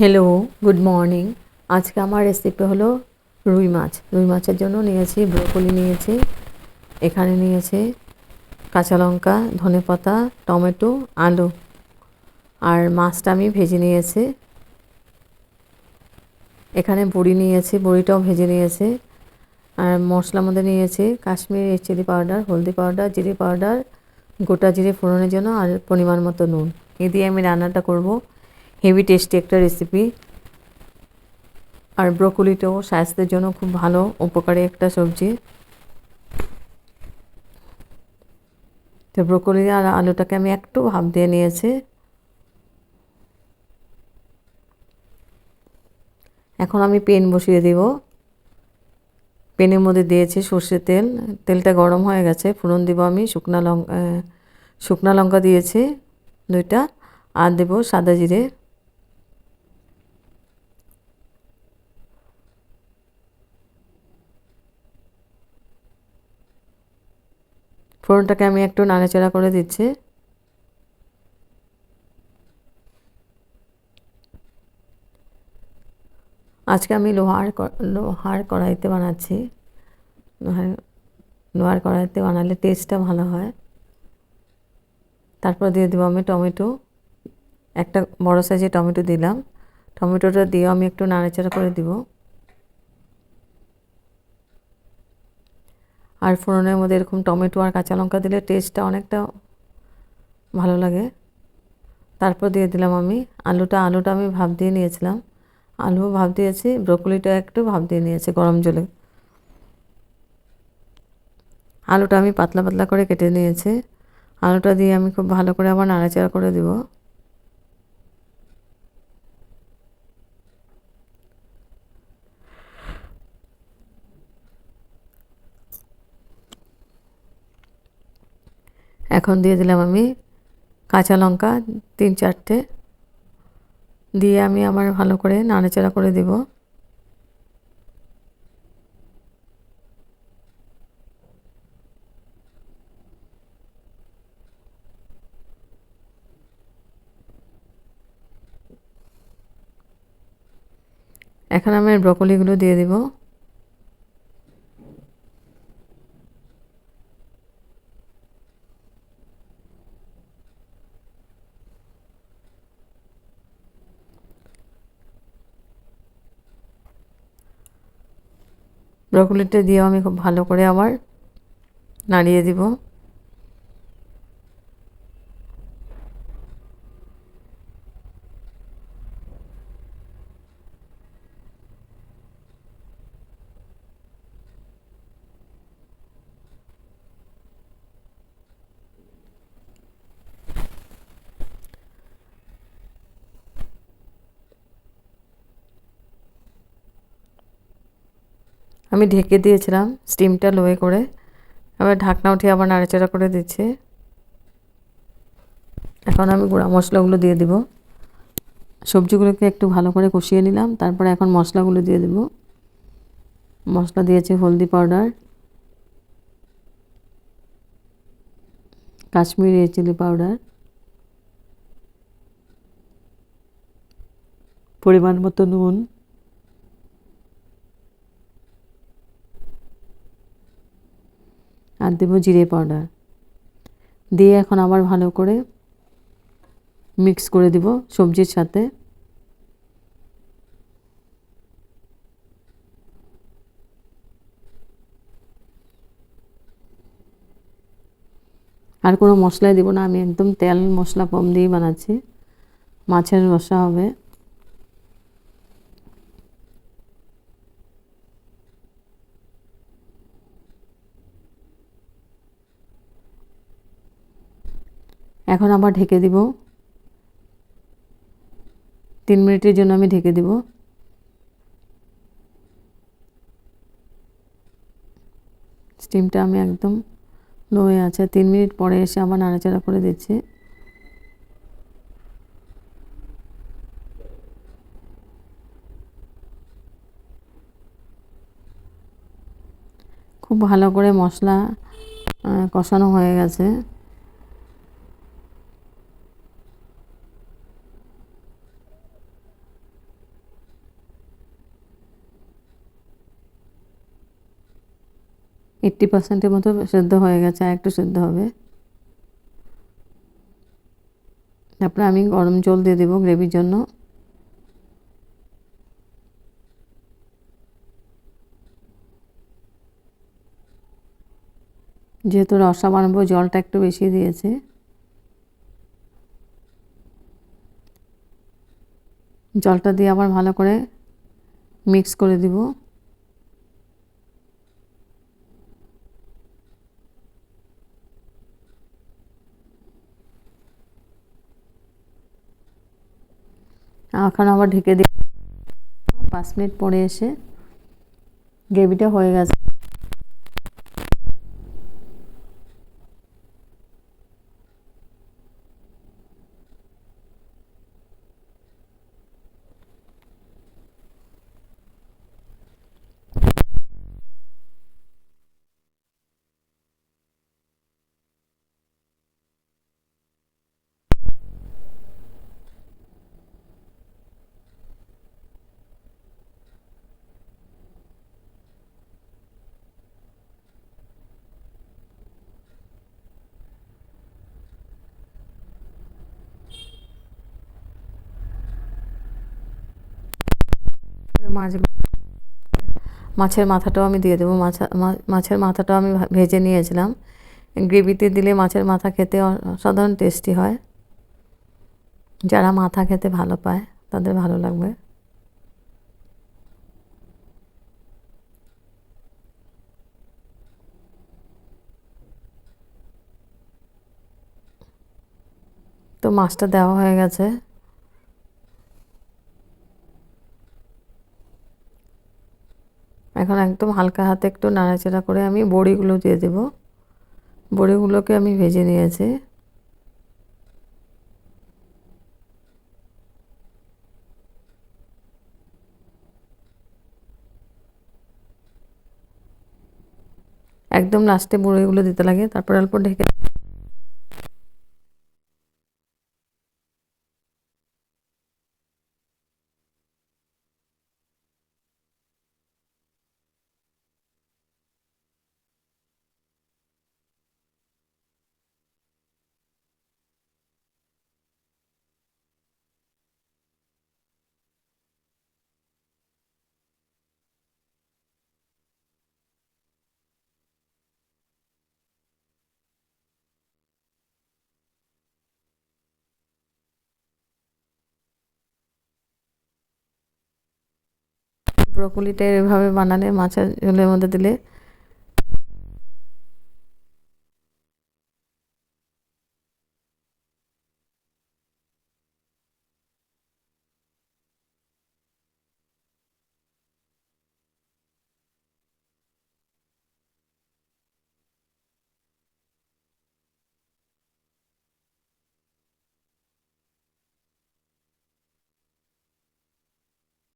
Hello good morning আজকে আমার recipe হলো রুই মাছ। রুই মাছের জন্য নিয়েছি ব্রোকলি নিয়েছি, এখানে নিয়েছি কাঁচা লঙ্কা ধনেপাতা টমেটো, আলু। আর মাছটা আমি ভেজে নিয়েছি। এখানে বড়ি নিয়েছি, বড়িটাও ভেজে নিয়েছি। আর মশলার মধ্যে নিয়েছি কাশ্মীরি চিলি পাউডার হলদি পাউডার জিরে পাউডার গোটা জিরে ফোড়নের জন্য আর পরিমাণ মতো নুন। এ দিয়ে আমি রান্নাটা করব। হেভি টেস্টি একটা রেসিপি আর ব্রোকলিটাও স্বাস্থ্যের জন্য খুব ভালো, উপকারী একটা সবজি। তো ব্রোকলি আর আলুটাকে আমি একটু ভাপ দিয়ে নিয়েছি। এখন আমি পেন বসিয়ে দিব। পেনের মধ্যে দিয়েছি সর্ষের তেল। তেলটা গরম হয়ে গেছে, ফোড়ন দিব আমি, শুকনা লঙ্কা শুকনা লঙ্কা দিয়েছি দুইটা। আর দেবো সাদা জিরে। ফোড়নটাকে আমি একটু নাড়াচাড়া করে দিচ্ছি। আজকে আমি লোহার লোহার কড়াইতে বানাচ্ছি। লোহার লোহার কড়াইতে বানালে টেস্টটা ভালো হয়। তারপর দিয়ে দেবো আমি টমেটো। একটা বড় সাইজের টমেটো দিলাম। টমেটোটা দিয়ে আমি একটু নাড়াচাড়া করে দিব। আর ফোড়নের মধ্যে এরকম টমেটো আর কাঁচা লঙ্কা দিলে টেস্টটা অনেকটা ভালো লাগে। তারপর দিয়ে দিলাম আমি আলুটা। আলুটা আমি ভাব দিয়ে নিয়েছিলাম। আলু ভাব দিয়েছি ব্রোকলিটা একটু ভাব দিয়ে নিয়েছি গরম জলে। আলুটা আমি পাতলা পাতলা করে কেটে নিয়েছি। আলুটা দিয়ে আমি খুব ভালো করে আবার নাড়াচাড়া করে দিব। এখন দিয়ে দিলাম আমি কাঁচা লঙ্কা তিন চারটে। দিয়ে আমি আমার ভালো করে নাড়াচাড়া করে দেব। এখন আমি ব্রকলিগুলো দিয়ে দিব। ব্রকলিটা দিয়েও আমি খুব ভালো করে আবার নাড়িয়ে দিব। আমি ঢেকে দিয়েছিলাম স্টিমটা লোয়ে করে। আবার ঢাকনা উঠিয়ে আবার নাড়াচাড়া করে দিচ্ছি। এখন আমি গুঁড়া মশলাগুলো দিয়ে দিব। সবজিগুলোকে একটু ভালো করে কষিয়ে নিলাম, তারপরে এখন মশলাগুলো দিয়ে দেব। মশলা দিয়েছি হলদি পাউডার। Kashmiri chilli powder. পরিমাণ মতো নুন। আর দেবো জিরে পাউডার। দিয়ে এখন আবার ভালো করে মিক্স করে দিব সবজির সাথে। আর কোনো মশলাই দেবো না, আমি একদম তেল মশলা কম দিয়েই বানাচ্ছি। মাছের রসা হবে। এখন আবার ঢেকে দিব। তিন মিনিটের জন্য আমি ঢেকে দিব। স্টিমটা আমি একদম লো আছে। তিন মিনিট পরে এসে আবার নাড়াচাড়া করে দিচ্ছি। খুব ভালো করে মশলা কষানো হয়ে গেছে। এইট্টি পার্সেন্টের মতো সেদ্ধ হয়ে গেছে, আর একটু সেদ্ধ হবে। তারপরে আমি গরম জল দিয়ে দেবো গ্রেভির জন্য। যেহেতু রসা বানাবো, জলটা একটু বেশি দিয়েছে। জলটা দিয়ে আবার ভালো করে মিক্স করে দিব। এখন আবার ঢেকে দিই। পাঁচ মিনিট পরে এসে গ্রেভিটা হয়ে গেছে। মাছ মাছের মাথাটাও আমি দিয়ে দেবো। মাছ মাছের মাথাটাও আমি ভেজে নিয়েছিলাম। গ্রেভিতে দিলে মাছের মাথা খেতে অসাধারণ টেস্টি হয়। যারা মাথা খেতে ভালো পায়, তাদের ভালো লাগবে। তো মাছটা দেওয়া হয়ে গেছে। এখন একদম হালকা হাতে একটু নাড়াচাড়া করে আমি বড়িগুলো দিয়ে দেব। বড়িগুলোকে আমি ভেজে নিয়েছি। একদম লাস্টে বড়িগুলো দিতে লাগে, তারপর অল্প ঢেকে ব্রকলিটা এভাবে বানালে মাছের ঝোলের মধ্যে দিলে